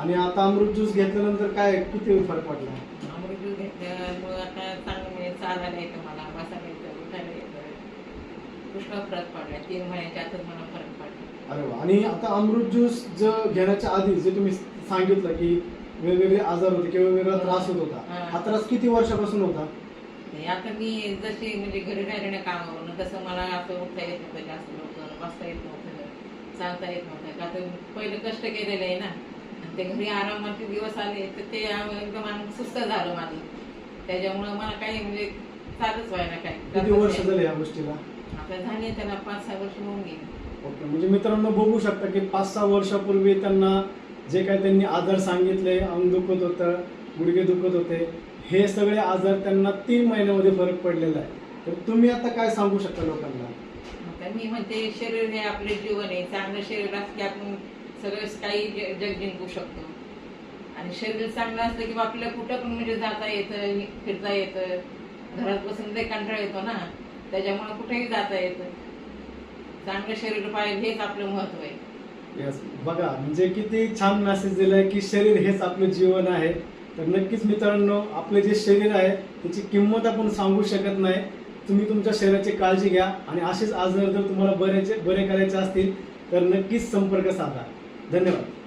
आणि आता अमृत ज्यूस घेतल्यानंतर काय किती फरक पडला? अमृत ज्यूस घेतल्यामुळं आता चांगलं म्हणजे चालायला येतं मला बसायला येतं उठायला येतं पुष्कळ फरक पडला तीन महिन्याच्या आतच मला फरक पडला. अरे वा. आणि आता अमृत ज्यूस ज घेण्याच्या आधी जे तुम्ही सांगितलं की वेगवेगळे आजार होते किंवा वेगवेगळा त्रास होत होता हा. हा त्रास किती वर्षापासून होता? आता मी जशी म्हणजे घरी राहिल्या कामावरून तसं मला असं उठता येत नव्हतं जास्त लवकर बसता येत नव्हतं चालता येत नव्हतं. का तर पहिलं कष्ट केलेलं आहे ना ते घरी आरामाचे दिवस आले तर ते एकदम सुस्त झालं माझं. त्याच्यामुळं मला काही म्हणजे चालूच व्हायला काय किती वर्ष झाले या गोष्टीला? आता झाले त्याला पाच सहा वर्ष होऊन गेली. ओके म्हणजे मित्रांनो बघू शकता की पाच सहा वर्षापूर्वी त्यांना जे काही त्यांनी आजार सांगितले अंग दुखत होतं गुडघे दुखत होते हे सगळे आजार त्यांना तीन महिन्यामध्ये फरक पडलेला आहे. तर तुम्ही आता काय सांगू शकता लोकांना? आता मी म्हणते शरीर हे आपले जीवन आहे चांगलं शरीर असलं की आपण सगळं काही जग जिंकू शकतो. आणि शरीर चांगलं असलं की आपल्याला कुठं पण म्हणजे जाता येतं फिरता येतं घरात बसून ते कंटाळा येतो ना त्याच्यामुळे कुठेही जाता येतं. चांगलं शरीर पाहिजे हेच आपलं महत्त्व आहे. Yes. बघा म्हणजे किती छान मेसेज दिलाय की शरीर हेच आपलं जीवन आहे. तर नक्कीच मित्रांनो आपले जे शरीर आहे त्याची किंमत आपण सांगू शकत नाही. तुम्ही तुमच्या शरीराची काळजी घ्या. आणि असेच आजार जर तुम्हाला बरेचे बरे करायचे असतील तर नक्कीच संपर्क साधा. धन्यवाद.